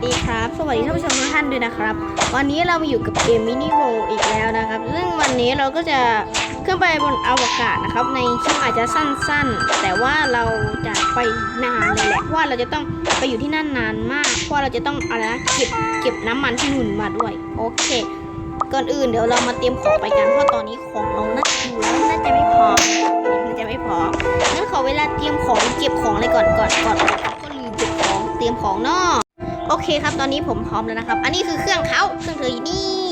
สวัสดีครับ สวัสดีท่านผู้ชมทุกท่านด้วยนะครับ วันนี้เรามาอยู่กับเกมมินิโวอีกแล้วนะครับ ซึ่งวันนี้เราก็จะขึ้นไปบนอวกาศนะครับ ในคลิปอาจจะสั้นๆ แต่ว่าเราจะไปนานเลยแหละเพราะว่าเราจะต้องไปอยู่ที่นั่นนานมาก เพราะาเราจะต้องอะไรนะเก็บเก็บน้ำมันที่หนุนมาด้วย โอเค ก่อนอื่นเดี๋ยวเรามาเตรียมของไปกัน เพราะตอนนี้ของเราน่าจะอยู่แล้วน่าจะไม่พอน่าจะไม่พองั้นขอเวลาเตรียมของเก็บของเลยก่อนก่อนก่อนก็ลืมเก็บของเตรียมของเนาะ โอเคครับ ตอนนี้ผมพร้อมแล้วนะครับ อันนี้คือเครื่องเขาเครื่องเธออยู่นี่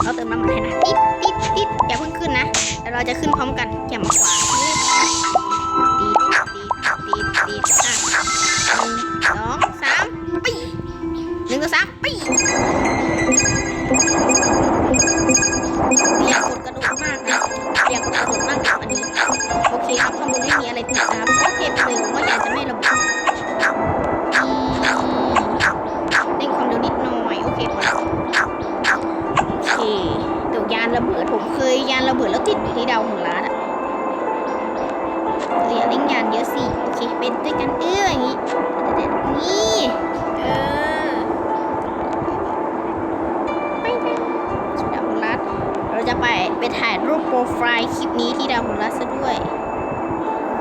เขาเติมน้ำมันให้นะติดติดติดอย่าเพิ่งขึ้นนะเดี๋ยวเราจะขึ้นพร้อมกันอย่ามากวา เคเป็นด้วยกันเอื้ออย่างนี้เด็ดๆนี่เออไปกันสุดดาวของร้านเราจะไปไปถ่ายรูปโปรไฟล์คลิปนี้ที่ดาวของร้านซะด้วย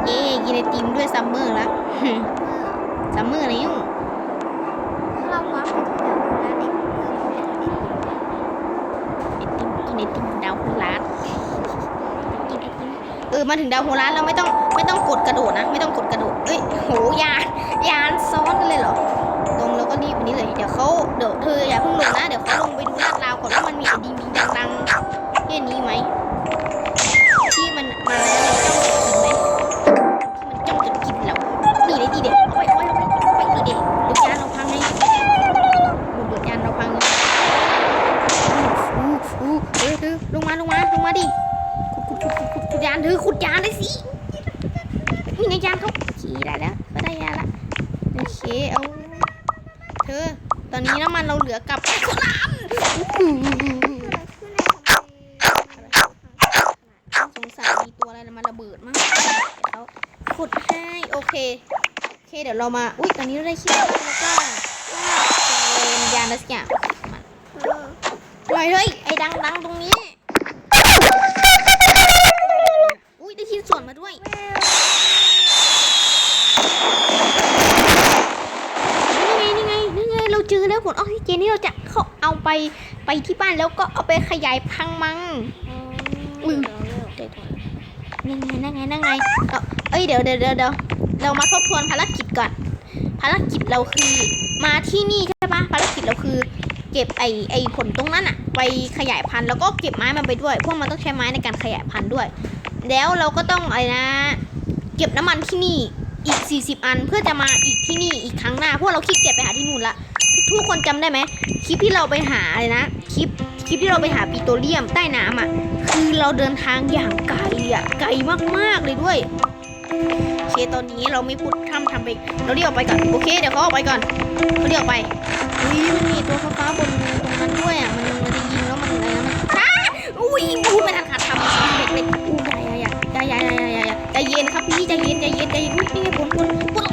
เย้กินไอติมด้วยซัมเมอร์ละซัมเมอร์อะไรยุ่งเราว้าไปที่ดาวนะเด็กไอติมกินไอติมดาวโฮลาสกินไอติมเออมาถึงดาวโฮลาสแล้วไม่ต้อง ไม่ต้องกดกระโดดนะ ไม่ต้องกดกระโดดเอ้ยโหยานยานซ้อนกันเลยเหรอลงแล้วก็รีบนนี้เลยเดี๋ยวเขาเดี๋ยวเธออย่าเพิ่งลงนะเดี๋ยวเขาลงไปดูลาดราวก่อนว่ามันมีอดีมีดังๆที่อันนี้ไหม ขุดให้โอเคโอเค เดี๋ยวเรามาอุ้ยตอนนี้เราได้คิดแล้วก็เป็นยานอะไรสักอย่างปล่อยเลยไอ้ดังดังตรงนี้อุ้ยได้ชิ้นส่วนมาด้วยนี่ไงนี่ไงนี่ไงเราเจอแล้วผลออกซิเจนที่เราจะเขาเอาไปไปที่บ้านแล้วก็เอาไปขยายพังมังอุ้ยนั่นไงนั่นไงนั่นไง เอ้ยเดี๋ยวเดี๋ยวเดี๋ยวเรามาทบทวนภารกิจก่อน ภารกิจเราคือมาที่นี่ใช่ปะภารกิจเราคือ เก็บไอไอผลตรงนั้นอะไปขยายพันธุ์แล้วก็เก็บไม้มันไปด้วย พวกมันต้องใช้ไม้ในการขยายพันธุ์ด้วย แล้วเราก็ต้องอะไรนะ เก็บน้ำมันที่นี่อีก 40 อันเพื่อจะมาอีกที่นี่อีกครั้งหน้าเพราะเราขี้เกียจไปหาที่นู่นละทุกคนจำได้ไหมคลิปที่เราไปหาอะไรนะคลิปคลิปที่เราไปหาปิโตรเลียมใต้น้ำอะคือเราเดินทางอย่างไกลอะไกลมากๆเลยด้วย โอเคตอนนี้เราไม่พูดทำทำไปเราเรียกออกไปก่อนโอเคเดี๋ยวเขาออกไปก่อนเขาเรียกออกไปอุ้ยมันมีตัวฟ้าบนตรงนั้นด้วยอะมันมันจะยิงแล้วมันอะไรนะมันอ้าอุ้ยพูดไม่ทันขาดทำเด็กเด็กอู้ยญ่ใหญ่ใหญ่ใหญ่ใหญ่ใหญ่ใหญ่เย็นครับพี่ใจเย็นใจเย็นใจเย็นอุ้ยนี่ไงผมคนคน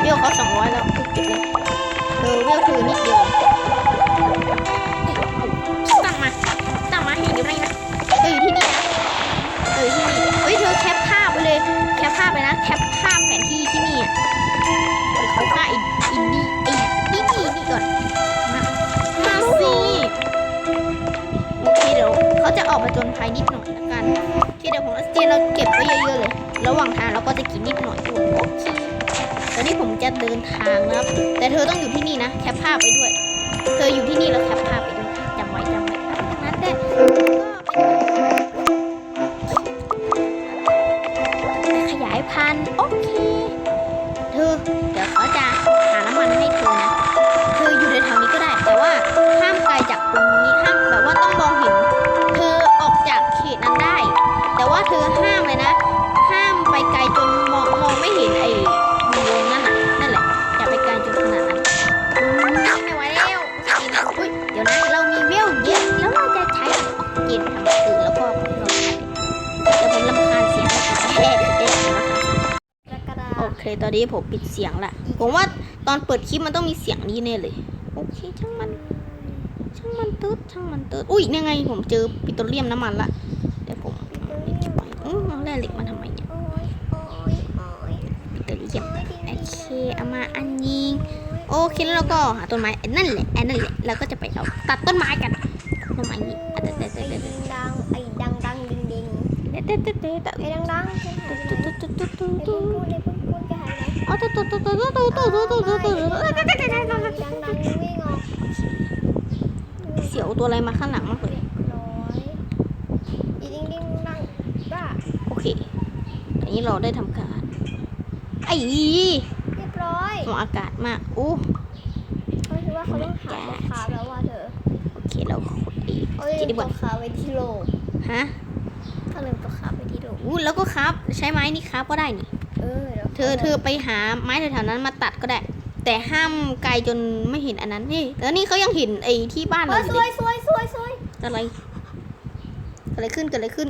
เบี้ยวเขาสองร้อยแล้วคือเก็บเลยเออเบี้ยคือนิดเดียว แคปภาพแผนที่ที่นี่อะเขาฆ่าไอ้อินดี้ไอ้นี่นี่นี่ก่อนมามาสิโอเคเดี๋ยวเขาจะออกมาจนภัยนิดหน่อยละกันโอเคเดี๋ยวผมเอาเจนเราเก็บไว้เยอะๆเลย ระหว่างทางเราก็จะกินนิดหน่อยโอเคตอนนี้ผมจะเดินทางนะครับ แต่เธอต้องอยู่ที่นี่นะแคปภาพไปด้วย เธออยู่ที่นี่แล้วแคปภาพไปด้วยจำไว้จำไว้นั้นแต่ นี้ผมปิดเสียงละผมว่าตอนเปิดคลิปมันต้องมีเสียงนี้แน่เลย โอเคช่างมัน ช่างมันตืดช่างมันตืดอุ้ยนี่ไงผมเจอปิโตรเลียมน้ำมันละเดี๋ยวผมเอาเหล็กไปอือเอาแร่เหล็กมาทำไมเนี่ยปิโตรเลียมโอเคเอามาอันยิงโอเคแล้วเราก็หาต้นไม้นั่นแหละไอ้นั่นแหละเราก็จะไปเอาตัดต้นไม้กันต้นไม้นี่อะเด็ดเด็ดไอ้เด็ดเด็ดดังดังไอ้ดังดังดิงดิงเด็ดเด็ดเด็ดเด็ดไอ้ดังดังตุ๊ดตุ๊ดตุ๊ดตุ๊ดตุ๊ดตุ๊งด พูดไอ้เพิ่งพูดจะหายแล้วอ๋อตุ๊ตุ๊ตุ๊ตุ๊ตุ๊ตุ๊ตุ๊ตุ๊ตุ๊ตุ๊เสียวตัวอะไรมาข้างหลังมากเลยร้อยดิงดิงดังบ้าโอเคอันนี้เราได้ทำการไอ้เรียบร้อยของอากาศมากอู้เขาคิดว่าเขาต้องหาตัวขาแล้วว่าเธอโอเคเราขุดไอ้เขาลืมตัวขาไว้ที่โลฮะเขาลืมตัวขาไว้ที่โลอู้แล้วก็ครับ ใช้ไม้นี่ครับก็ได้นี่เออ เธอเธอไปหาไม้แถวๆนั้นมาตัดก็ได้ แต่ห้ามไกลจนไม่เห็นอันนั้นนี่แล้วนี่เขายังเห็นไอ้ที่บ้านเอเราออสยู่วเลยยสวยสวยสวยอะไรเกิดอะไรขึ้นเกิดอะไรขึ้น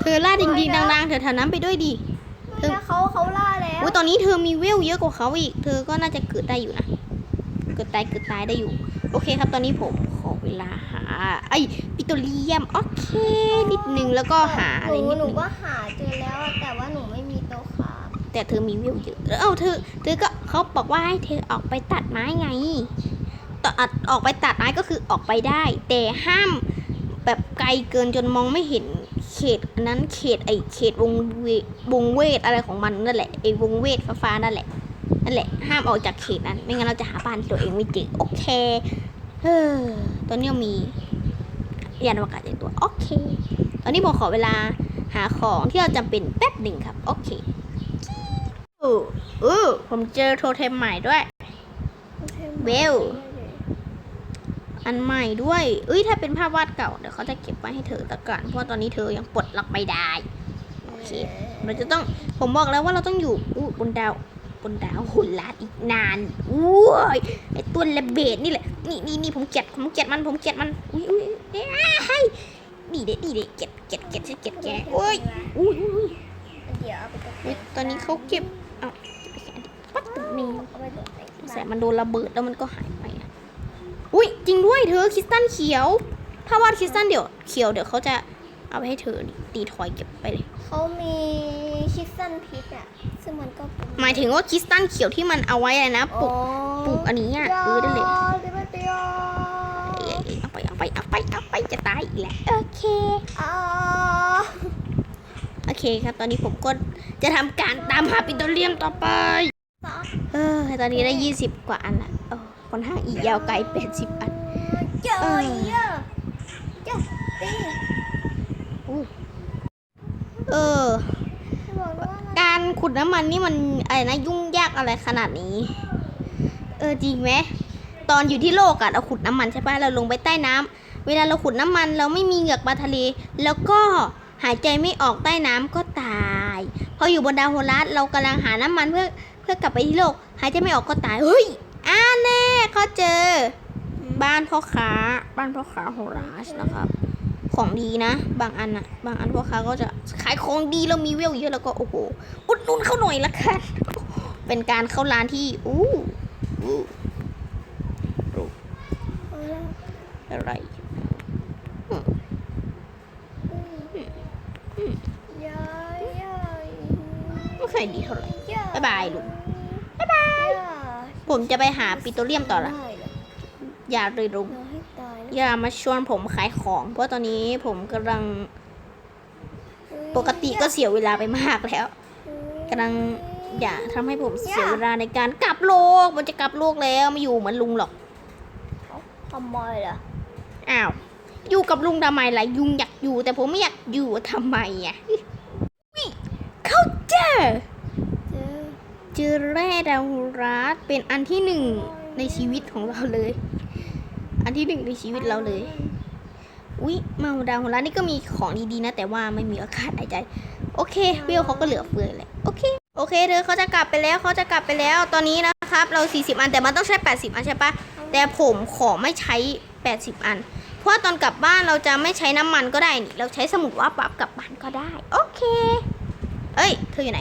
เธอล่าดิงดิงดังๆแถวๆนั้นไปด้วยดิไม่นะเขาเขาล่าแล้วอุ้ยตอนนี้เธอมีเวลเยอะกว่าเขาอีก เธอก็น่าจะเกิดได้อยู่นะ เกิดตายเกิดตายได้อยู่ โอเคครับตอนนี้ผมขอเวลาหา ไอ้ปิโตรเลียมโอเคนิดนึงแล้วก็หาอะไรหนูนิดหนูนึงก็หาเจอแล้วอะแต่ว่าหนูไม่มีโต๊ะขาแต่เธอมีเวลเยอะแล้วเอ้าเธอเธอก็เขาบอกว่าให้เธอออกไปตัดไม้ไงต่ออัดออกไปตัดไม้ก็คือออกไปได้ แต่ห้ามแบบไกลเกินจนมองไม่เห็นเขตอันนั้นเขตไอเขตวงเววงเวทอะไรของมันนั่นแหละไอวงเวทฟ้าๆนั่นแหละนั่นแหละ ห้ามออกจากเขตนั้น ไม่งั้นเราจะหาบ้านตัวเองไม่เจอโอเคเฮ้อตอนนี้เรามี ยานอวกาศในตัวโอเค ตอนนี้ผมขอเวลาหาของที่เราจำเป็นแป๊บหนึ่งครับ โอเคเออเออผมเจอโทเทมใหม่ด้วยเบลอันใหม่ด้วยเอ้ยถ้าเป็นภาพวาดเก่าเดี๋ยวเขาจะเก็บไว้ให้เธอตะกันเพราะว่าตอนนี้เธอยังปลดล็อกไม่ได้ โอเค เราจะต้อง ผมบอกแล้วว่าเราต้องอยู่อู้บนดาว บนดาวหุ่นลาดอีกนานอุ้ยไอตัวระเบิดนี่แหละนี่นี่นี่ผมเกลียดผมเกลียดมันผมเกลียดมันอุ้ยอุ้ยเอ้ยนี่เด็ดนี่เด็ดเกลียดเกลียดเกลียดฉันเกลียดแกโอ้ยอุ้ยอุ้ยอุ้ยเดี๋ยวเอาไปตกอุ๊ยตอนนี้เขาเก็บเอาเก็บไปแค่นี้ปัดตึกนี้เอาไปตกแต่งแสมันโดนระเบิดแล้วมันก็หายไปอะอุ้ยจริงด้วยเธอคริสตัลเขียว ถ้าวาดคริสตัลเดี๋ยวเขียวเดี๋ยวเขาจะเอาไปให้เธอตีทอยเก็บไปเลยเขามีคิสซันพิษอะ ซึ่งมันก็เป็นหมายถึงว่าคริสตัลเขียวที่มันเอาไว้อะไรนะปลูกปลูกอันนี้อะเออได้เลยเดี๋ยวเดี๋ยวเอ้ยเอ้ยเอาไปเอาไปเอาไปเอาไปจะตายอีกแล้วโอเคอ่าโอเคครับตอนนี้ผมก็จะทำการตามหาปิโตรเลียมต่อไปซอสเออตอนนี้ได้ 20 กว่าอันละเออค่อนข้างอีกยาวไกล80อันเจอเออเยอะเจ้าตี เออ บอกว่ามัน การ ขุดน้ำมันนี่มันอะไรนะยุ่งยากอะไรขนาดนี้ เออจริงไหมตอนอยู่ที่โลกอะเราขุดน้ำมันใช่ปะเราลงไปใต้น้ำเวลาเราขุดน้ำมันเราไม่มีเหงือกปลาทะเล แล้วก็หายใจไม่ออกใต้น้ำก็ตายพออยู่บนดาวโฮลัสเรากำลังหาน้ำมันเพื่อเพื่อกลับไปที่โลก หายใจไม่ออกก็ตายเฮ้ยอ่าแน่เขาเจอ บ้านพ่อค้า บ้านพ่อค้าโฮลัสนะครับ ของดีนะ บางอันอะบางอันพ่อค้าก็จะขายของดีแล้วมีเวลเยอะแล้วก็โอ้โหอุดหนุนเขาหน่อยละกันเป็นการเข้าร้านที่อู้อู้อะไรย้ายย้ายไม่เคยดีเท่าไหร่บ๊ายบายลุงบ๊ายบาย ผมจะไปหาปิโตรเลียมต่อละอย่าเลยลุง อให้ตายนะอย่ามาชวนผมขายของ เพราะตอนนี้ผมกำลังปกติก็เสียเวลาไปมากแล้วกำลังอย่าทำให้ผมเสียเวลาในการกลับโลกมันจะกลับโลกแล้วไม่อยู่เหมือนลุงหรอกทำไมล่ะอ้าวอยู่กับลุงทำไมล่ะยุงอยากอยู่ แต่ผมไม่อยากอยู่ทำไมอะอุ๊ยเขาเจอเจอเจอแร่ดาวรัสเป็นอันที่หนึ่งในชีวิตของเราเลย อันที่หนึ่งในชีวิตเราเลย อุ๊ยมาดาวรัสนี่ก็มีของดีๆนะ แต่ว่าไม่มีอากาศหายใจ โอเคเวลเขาก็เหลือเฟือเลยโอเค โอเคเธอเขาจะกลับไปแล้วเขาจะกลับไปแล้ว ตอนนี้นะครับ เรา 40 อันแต่มันต้องใช้ 80 อันใช่ปะแต่ผมขอไม่ใช้ 80 อัน เพราะตอนกลับบ้านเราจะไม่ใช้น้ำมันก็ได้นี่ เราใช้สมุดว่าปรับกลับบ้านก็ได้ โอเค เอ้ย เธออยู่ไหน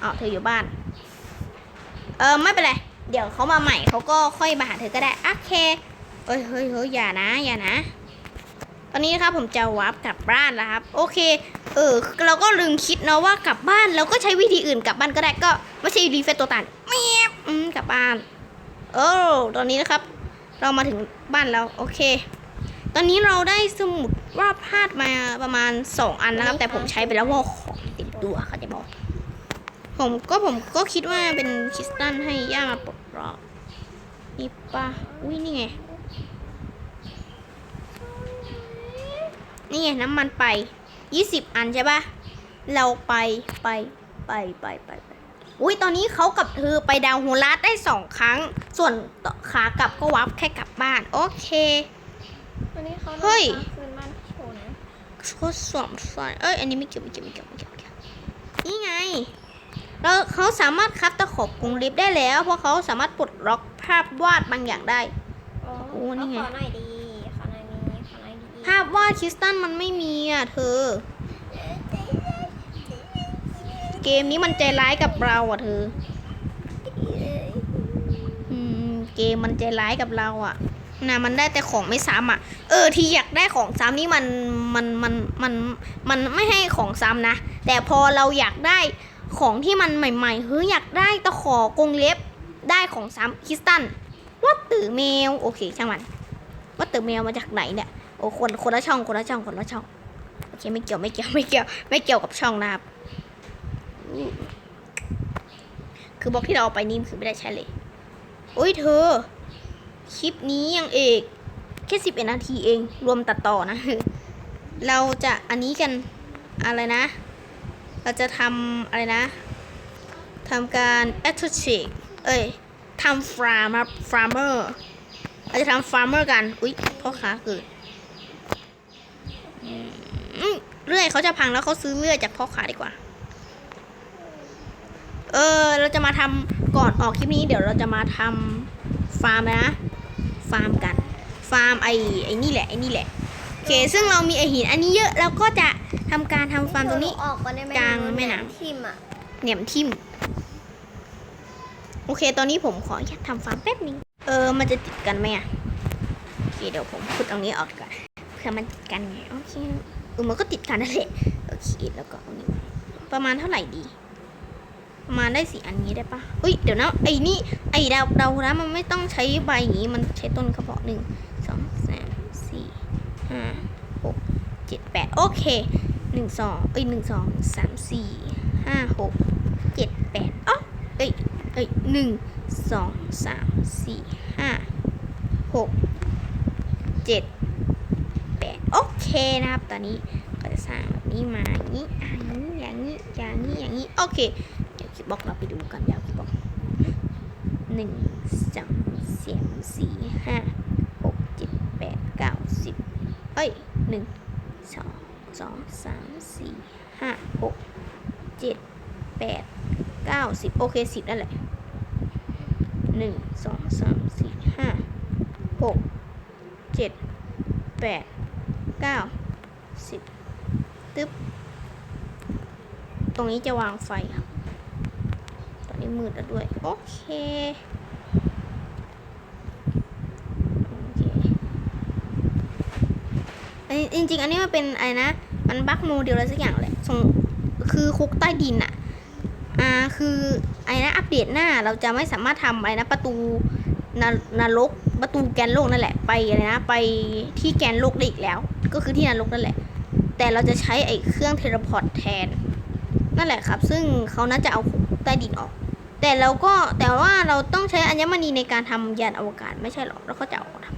เอเธออยู่บ้าน เออไม่เป็นไร เดี๋ยวเขามาใหม่เขาก็ค่อยมาหาเธอก็ได้โอเคเฮ้ยเฮ้ยเฮ้ยอย่านะอย่านะ ตอนนี้นะครับผมจะวาร์ปกลับบ้านแล้วครับ โอเค เออ เราก็ลืมคิดเนาะว่ากลับบ้านเราก็ใช้วิธีอื่นกลับบ้านก็ได้ก็ไม่ใช่รีเฟซตัวตันเมียบอืมกลับบ้านโอ้ตอนนี้นะครับ เรามาถึงบ้านแล้วโอเค ตอนนี้เราได้สมุดวาดภาพมาประมาณสองอันนะครับ แต่ผมใช้ไปแล้วว่าของเต็มตัวเขาจะบอกผมก็ผมก็คิดว่าเป็นคริสตัลให้ย่ามาปลด ล็อกนี่ปะอุ้ยนี่ไง นี่ไงน้ำมันไป20อันใช่ปะเราไปไปไปไปไปไปอุ้ยตอนนี้เขากับเธอไปดาวโฮลัสได้สองครั้ง ส่วนต่อขากลับก็วับแค่กลับบ้าน โอเควันนี้เขาเฮ้ยคืนบ้านโชว์นะทดสอบไฟเอ้ยอันนี้ไม่เกี่ยวไม่เกี่ยวไม่เกี่ยวไม่เกี่ยวไม่เกี่ยวนี่ไง เราเขาสามารถคัดตะขบกรงเล็บได้แล้ว เพราะเขาสามารถปลดล็อกภาพวาดบางอย่างได้อ๋อโอ้นี่ไง ขอหน่อยดีขอหน่อยนี้ขอหน่อยดีภาพวาดคริสตัลมันไม่มีอะเธอ เกมนี้มันใจร้ายกับเราอะเธออืมเกมมันใจร้ายกับเราอะนะมันได้แต่ของไม่ซ้ำอะเออ ที่อยากได้ของซ้ำนี่มันมันมันมันมันไม่ให้ของซ้ำนะ แต่พอเราอยากได้ ของที่มันใหม่ๆเฮ้ยอยากได้ตะขอกรงเล็บได้ของซ้ำคริสตันวัดตือแมวโอเคช่างมันวัดตือแมวมาจากไหนเนี่ยโอ้คนคนละช่องคนละช่องคนละช่องโอเคไม่เกี่ยวไม่เกี่ยวไม่เกี่ยวไม่เกี่ยวกับช่องนะครับคือบล็อกที่เราเอาไปนี่คือไม่ได้ใช้เลยโอ้ยเธอ คลิปนี้ยังเอกแค่สิบเอ็ดนาทีเองรวมตัดต่อนะ เราจะอันนี้กันอะไรนะ เราจะทำอะไรนะทำการ a t t a c h เอ้ยทำฟาร์มครับฟาร์มเมอร์เราจะทำฟาร์มเมอร์กัน อุ๊ยพ่อค้าเกิดอืมเรื่อยเขาจะพังแล้วเขาซื้อเรื่อยจากพ่อค้าดีกว่า เออ เราจะมาทำก่อนออกคลิปนี้ เดี๋ยวเราจะมาทำฟาร์มนะ ฟาร์มกัน ฟาร์มไอ้ไอ้นี่แหละไอ้นี่แหละ เค ซึ่งเรามีไอหินอันนี้เยอะเราก็จะทำการทำฟาร์มตรงนี้ ออกก่อนได้ไหมกลางแม่น้ำ ทิมอะเหนี่ยมทิมโอเค ตอนนี้ผมขออนุญาตทำฟาร์มแป๊บนึงเออ มันจะติดกันไหมอะโอเคเดี๋ยวผมขุดตรงนี้ออกก่อนเพื่อมันติดกันไงโอเคเออมันก็ติดกันนั่นแหละโอเคแล้วก็เอานี้มาประมาณเท่าไหร่ดี ประมาณได้สี่อันนี้ได้ปะอุ้ยเดี๋ยวนะไอ้นี่ไอ้ดาวดาวนะมันไม่ต้องใช้ใบอย่างนี้มันใช้ต้นกระบอกหนึ่งสองสามสี่ ห้าหกเจ็ดแปดโอเคหนึ่งสองเอ้ยหนึ่งสองสามสี่ห้าหกเจ็ดแปดอ๋อเอ้ยเอ้ยหนึ่งสองสามสี่ห้าหกเจ็ดแปดโอเคนะครับ ตอนนี้ก็จะสร้างแบบนี้มาอย่างนี้อย่างนี้อย่างนี้อย่างนี้อย่างนี้โอเคเดี๋ยวคลิปบล็อกเราไปดูกันเดี๋ยวคลิปบล็อกหนึ่งสองสามสี่ห้า หกเจ็ดแปดเก้าสิบ เอ้ยหนึ่งสองสองสามสี่ห้าหกเจ็ดแปดเก้าสิบโอเคสิบนั่นแหละหนึ่งสองสามสี่ห้าหกเจ็ดแปดเก้าสิบตึ๊บ ตรงนี้จะวางไฟครับ ตอนนี้มืดแล้วด้วย โอเค โอเคอั นี้จริง ๆ อันนี้มันเป็นอะไรนะ มันบั๊กโมเดลอะไรสักอย่างแหละส่งคือคุกใต้ดินอะอ่าคืออะไรนะอัปเดตหน้าเราจะไม่สามารถทำอะไรนะประตูนนรกประตูแกนโลกนั่นแหละไปอะไรนะ ไปที่แกนโลกได้อีกแล้ว ก็คือที่นรกนั่นแหละ แต่เราจะใช้ไอ้เครื่องเทเลพอร์ตแทน นั่นแหละครับ ซึ่งเขาน่าจะเอาคุกใต้ดินออก แต่เราก็แต่ว่าเราต้องใช้อัญมณีในการทำยานอวกาศไม่ใช่หรอแล้วเขาจะเอาอกทำ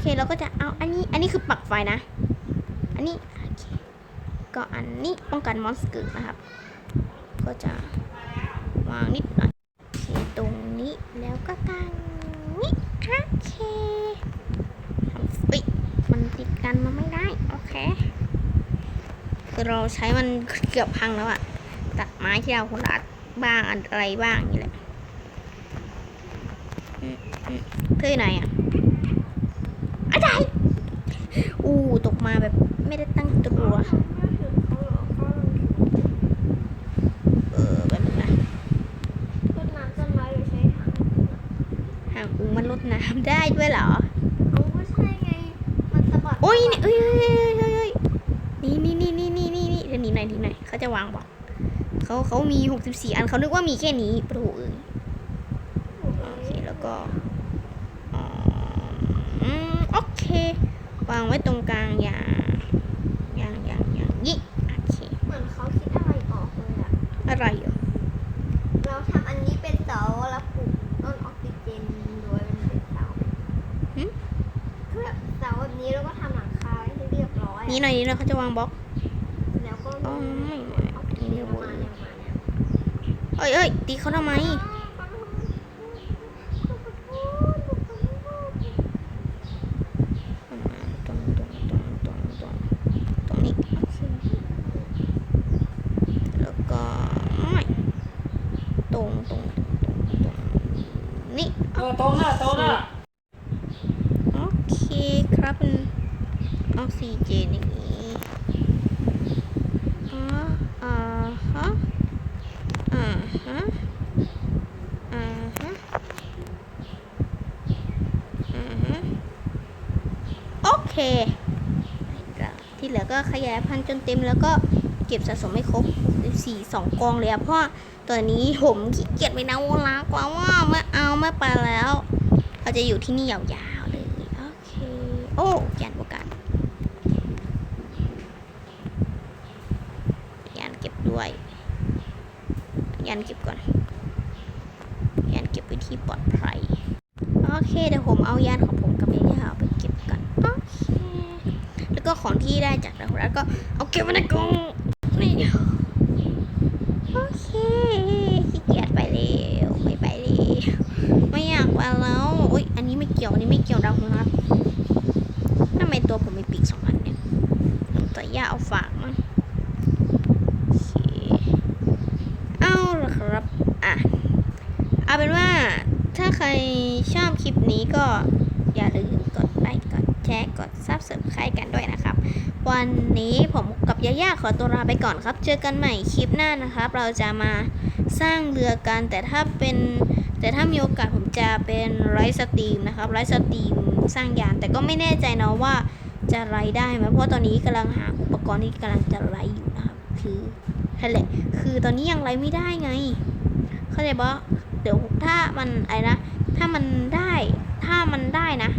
เคเราก็จะเอาอันนี้ อันนี้คือปักไฟนะ อันนี้โอเคก็อันนี้ป้องกันมอนสเตอร์นะครับ ก็จะวางนิดหน่อยโอเคตรงนี้แล้วก็กางนี้โอเคเอ้ยมันติดกันมันไม่ได้โอเคคือเราใช้มันเกือบพังแล้วอะตัดไม้ที่เราคนรัดบ้างอะไรบ้างอย่างนี่แหละอืมอืมเธออยู่ไหนอะอะไรอู้ตก มาแบบไม่ได้ตั้งตัวเออแบบนึงนะรดน้ำต้นไม้หรือใช้ถังหางอูมันลดน้ำได้ด้วยเหรอเอาก็ใช่ไง มันสะบัดโอ้ยนี่เอ้ยเอ้ยเอ้ยเอ้ยเอ้ยนี่นี่นี่นี่นี่นี่นี่เดี๋ยวหนีหน่อยหนีหน่อยเขาจะวางบอกเขาเขามีหกสิบสี่อันเขานึกว่ามีแค่นี้ประตูเอ้ยโอเคแล้วก็อ๋ออืมโอเค วางไว้ตรงกลางอย่างอย่างอย่างอย่างนี้โอเคเหมือนเขาคิดอะไรออกเลยอะอะไรเหรอเราทำอันนี้เป็นเสาแล้วปลูกต้นออกซิเจนโดยมันเป็นเสาคือแบบเสาแบบนี้แล้วก็ทำหลังคาให้เรียบร้อยนี่หน่อยนี่หน่อยเขาจะวางบล็อกแล้วก็อ๋อไม่มีไม่ออกซิเจนประมาณเนี้ยประมาณเนี้ยเอ้ยเอ้ยตีเขาทำไมประมาณตรงตรงตรงตรงตรงตรงนี้โอเคแล้วก็ไม่ตรงตรงตรงตรงตรงนี่ เออตรงหน้าตรงหน้า โอเคครับเป็นออกซิเจนอย่างนี้อ๋ออ่าฮะอ่าฮะอ่าฮะอ่าฮะโอ เค ที่เหลือก็ขยายพันธุ์จนเต็มแล้วก็เก็บสะสมให้ครบสี่สองกองเลยเพราะตัวนี้ผมขี้เกียจไปนาวละกว่าว่าเมื่อเอาเมื่อไปแล้วเราจะอยู่ที่นี่ยาวๆเลย โอเค โอ้ยันโอกาสยานเก็บด้วยยานเก็บก่อนยานเก็บไว้ที่ปลอดภัย โอเค เดี๋ยวผมเอายานของผมกับยาๆไปเก็บกัน โอเค แล้วก็ของ ที่ได้จากดาวรัฐก็เอาเก็บไว้ในกล่องนี่โอเคขี้เกียจไปเร็วไม่ไปเลยไม่อยากไปแล้วอุ้ยอันนี้ไม่เกี่ยวอันนี้ไม่เกี่ยวดาวรัฐทำไมตัวผมมีปีกสองอันเนี่ยแต่ย่าเอาฝากมั้งเคเอาละครับอะเอาเป็นว่าถ้าใครชอบคลิปนี้ก็อย่าลืมกดไลค์กดแชร์กดซับสไครต์กันด้วยนะ วันนี้ผมกับยาย่าขอตัวลาไปก่อนครับ เจอกันใหม่คลิปหน้านะครับ เราจะมาสร้างเรือกัน แต่ถ้าเป็น แต่ถ้ามีโอกาสผมจะเป็นไลฟ์สตรีมนะครับไลฟ์สตรีมสร้างยาน แต่ก็ไม่แน่ใจนะว่าจะไลฟ์ได้ไหมเพราะตอนนี้กำลังหาอุปกรณ์ที่กำลังจะไลฟ์อยู่นะครับ คือนั่นแหละคือตอนนี้ยังไลฟ์ไม่ได้ไง เข้าใจปะเดี๋ยวถ้ามันไอะไรนะ ถ้ามันได้ ถ้ามันได้นะ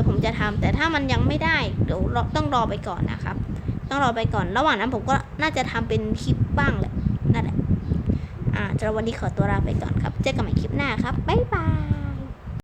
ดี๋ยวผมจะทำแต่ถ้ามันยังไม่ได้เดี๋ยวต้องรอไปก่อนนะครับ ต้องรอไปก่อน ระหว่างนั้นผมก็น่าจะทำเป็นคลิปบ้างแหละนั่นแหละอ่าสำหรับวันนี้ขอตัวลาไปก่อนครับ เจอกันใหม่คลิปหน้าครับบ๊ายบาย